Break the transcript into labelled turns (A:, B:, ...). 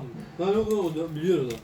A: Valla mı? Ben yok yok biliyorum da.